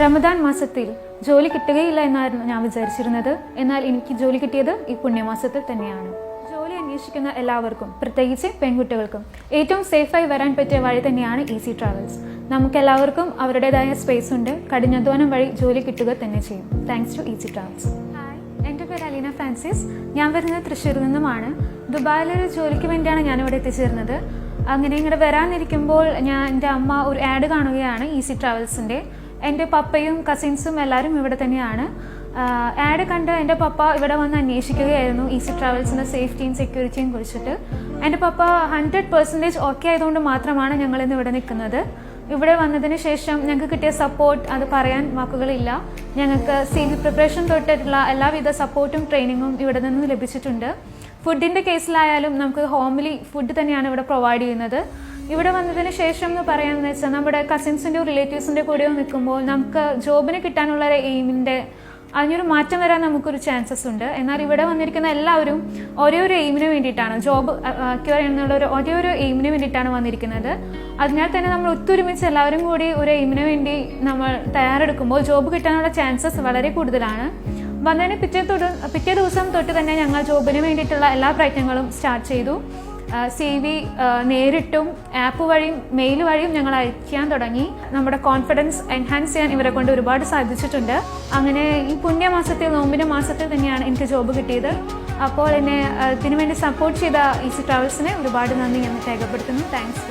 റമദാൻ മാസത്തിൽ ജോലി കിട്ടുകയില്ല എന്നായിരുന്നു ഞാൻ വിചാരിച്ചിരുന്നത്. എന്നാൽ എനിക്ക് ജോലി കിട്ടിയത് ഈ പുണ്യമാസത്തിൽ തന്നെയാണ്. ജോലി അന്വേഷിക്കുന്ന എല്ലാവർക്കും പ്രത്യേകിച്ച് പെൺകുട്ടികൾക്കും ഏറ്റവും സേഫായി വരാൻ പറ്റിയ വഴി തന്നെയാണ് ഈസി ട്രാവൽസ് നമുക്കെല്ലാവർക്കും അവരുടേതായ സ്പേസ് ഉണ്ട്. കഠിനാധ്വാനം വഴി ജോലി കിട്ടുക തന്നെ ചെയ്യും. Thanks to easy travels hi എന്റെ പേര് അലീന ഫ്രാൻസിസ്. ഞാൻ വരുന്നത് തൃശ്ശൂരിൽ നിന്നുമാണ്. ദുബായിലൊരു ജോലിക്ക് വേണ്ടിയാണ് ഞാനിവിടെ എത്തിച്ചേരുന്നത്. അങ്ങനെ ഇങ്ങോട്ട് വരാനിരിക്കുമ്പോൾ ഞാൻ എന്റെ അമ്മ ഒരു ആഡ് കാണുകയാണ് ഈസി ട്രാവൽസിന്റെ എന്റെ പപ്പയും കസിൻസും എല്ലാവരും ഇവിടെ തന്നെയാണ്. ആഡ് കണ്ട് എന്റെ പപ്പ ഇവിടെ വന്ന് അന്വേഷിക്കുകയായിരുന്നു ഈസി ട്രാവൽസിന്റെ സേഫ്റ്റിയും സെക്യൂരിറ്റിയും കുറിച്ചിട്ട്. എന്റെ പപ്പ ഹൺഡ്രഡ് പെർസെന്റേജ് ഓക്കെ ആയതുകൊണ്ട് മാത്രമാണ് ഞങ്ങളിന്ന് ഇവിടെ നിൽക്കുന്നത്. ഇവിടെ വന്നതിന് ശേഷം ഞങ്ങൾക്ക് കിട്ടിയ സപ്പോർട്ട് അത് പറയാൻ വാക്കുകളില്ല. ഞങ്ങൾക്ക് സിവിൽ പ്രിപ്പറേഷൻ തൊട്ടിട്ടുള്ള എല്ലാവിധ സപ്പോർട്ടും ട്രെയിനിങ്ങും ഇവിടെ നിന്ന് ലഭിച്ചിട്ടുണ്ട്. ഫുഡിന്റെ കേസിലായാലും നമുക്ക് ഹോംലി ഫുഡ് തന്നെയാണ് ഇവിടെ പ്രൊവൈഡ് ചെയ്യുന്നത്. ഇവിടെ വന്നതിന് ശേഷം എന്ന് പറയാമെന്ന് വെച്ചാൽ നമ്മുടെ കസിൻസിന്റെയോ റിലേറ്റീവ്സിന്റെ കൂടെയോ നിൽക്കുമ്പോൾ നമുക്ക് ജോബിന് കിട്ടാനുള്ള ഒരു എയിമിന്റെ അതിനൊരു മാറ്റം വരാൻ നമുക്കൊരു ചാൻസസ് ഉണ്ട്. എന്നാൽ ഇവിടെ വന്നിരിക്കുന്ന എല്ലാവരും ഒരേ ഒരു എയിമിന് വേണ്ടിയിട്ടാണ് ജോബ് അക്യൂർ എന്നുള്ള ഒരു ഒരേ ഒരു എയിമിന് വേണ്ടിയിട്ടാണ് വന്നിരിക്കുന്നത്. അതിനാൽ തന്നെ നമ്മൾ ഒത്തൊരുമിച്ച് എല്ലാവരും കൂടി ഒരു എയിമിന് വേണ്ടി നമ്മൾ തയ്യാറെടുക്കുമ്പോൾ ജോബ് കിട്ടാനുള്ള ചാൻസസ് വളരെ കൂടുതലാണ്. വന്നതിന് പിറ്റേ തൊട്ട് പിറ്റേ ദിവസം തൊട്ട് തന്നെ ഞങ്ങൾ ജോബിന് വേണ്ടിയിട്ടുള്ള എല്ലാ പ്രയത്നങ്ങളും സ്റ്റാർട്ട് ചെയ്തു. സി വി നേരിട്ടും ആപ്പ് വഴിയും മെയിൽ വഴിയും ഞങ്ങൾ അയക്കാൻ തുടങ്ങി. നമ്മുടെ കോൺഫിഡൻസ് എൻഹാൻസ് ചെയ്യാൻ ഇവരെ കൊണ്ട് ഒരുപാട് സാധിച്ചിട്ടുണ്ട്. അങ്ങനെ ഈ പുണ്യമാസത്തിൽ നോമ്പിന്റെ മാസത്തിൽ തന്നെയാണ് എനിക്ക് ജോബ് കിട്ടിയത്. അപ്പോൾ എന്നെ ഇതിനുവേണ്ടി സപ്പോർട്ട് ചെയ്ത ഈസി ട്രാവൽസിനെ ഒരുപാട് നന്ദി ഞാൻ രേഖപ്പെടുത്തുന്നു. താങ്ക്സ്